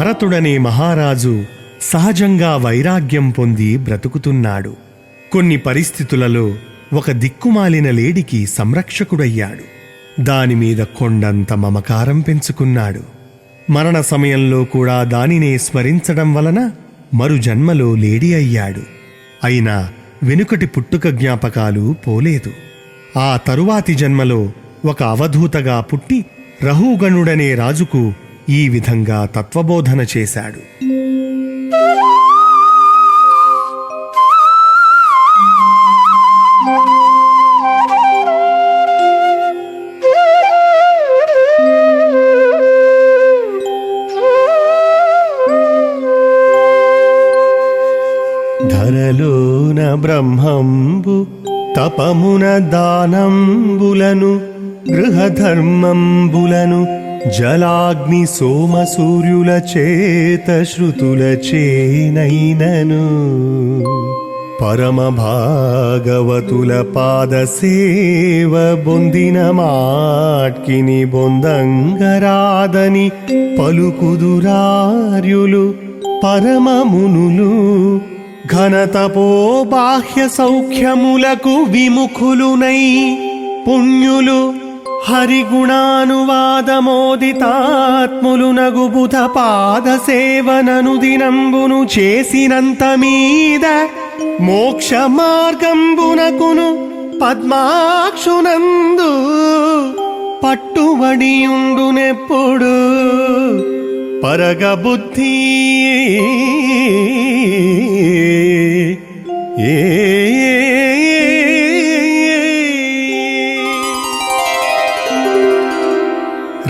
భరతుడనే మహారాజు సహజంగా వైరాగ్యం పొంది బ్రతుకుతున్నాడు. కొన్ని పరిస్థితులలో ఒక దిక్కుమాలిన లేడికి సంరక్షకుడయ్యాడు. దానిమీద కొండంత మమకారం పెంచుకున్నాడు. మరణ సమయంలో కూడా దానినే స్మరించడం వలన మరు జన్మలో లేడి అయ్యాడు. అయినా వెనుకటి పుట్టుక జ్ఞాపకాలు పోలేదు. ఆ తరువాతి జన్మలో ఒక అవధూతగా పుట్టి రహుగణుడనే రాజుకు ఈ విధంగా తత్వబోధన చేశాడు. ధరలోన బ్రహ్మంబు తపమున దానంబులను గృహధర్మంబులను జలాగ్ని సోమ సూర్యుల చేత శృతుల చేనైనను. పరమ భాగవతుల పాద సేవ బొందిన మాట్కిని బొందంగరాదని పలుకుదురార్యులు పరమమునులు. ఘనతపో బాహ్య సౌఖ్యములకు విముఖులునై పుణ్యులు హరిగుణానువాదమోదితాత్ములు నగు బుధ పాద సేవనను దినంబును చేసినంత మీద మోక్ష మార్గంబునకును పద్మాక్షునందు పట్టుబడియుండునెప్పుడు పరగబుద్ధి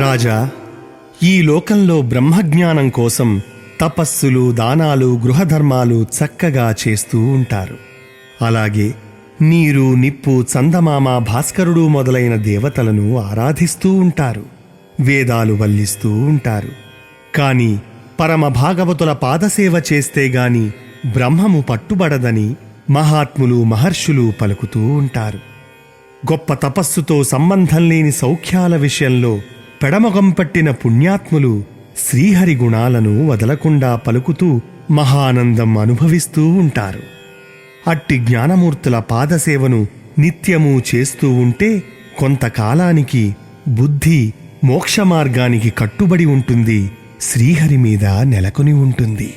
రాజా ఈ లోకంలో బ్రహ్మజ్ఞానం కోసం తపస్సులు దానాలు గృహధర్మాలు చక్కగా చేస్తూ ఉంటారు. అలాగే నీరు నిప్పు చందమామ భాస్కరుడు మొదలైన దేవతలను ఆరాధిస్తూ ఉంటారు. వేదాలు వల్లిస్తూ ఉంటారు. కాని పరమ భాగవతుల పాదసేవ చేస్తే గాని బ్రహ్మము పట్టుబడదని మహాత్ములు మహర్షులు పలుకుతూ ఉంటారు. గొప్ప తపస్సుతో సంబంధం లేని సౌఖ్యాల విషయంలో పెడమొగం పట్టిన పుణ్యాత్ములు శ్రీహరి గుణాలను వదలకుండా పలుకుతూ మహానందం అనుభవిస్తూ ఉంటారు. అట్టి జ్ఞానమూర్తుల పాదసేవను నిత్యము చేస్తూ ఉంటే కొంతకాలానికి బుద్ధి మోక్ష మార్గానికి కట్టుబడి ఉంటుంది శ్రీహరి మీద నెలకొని ఉంటుంది.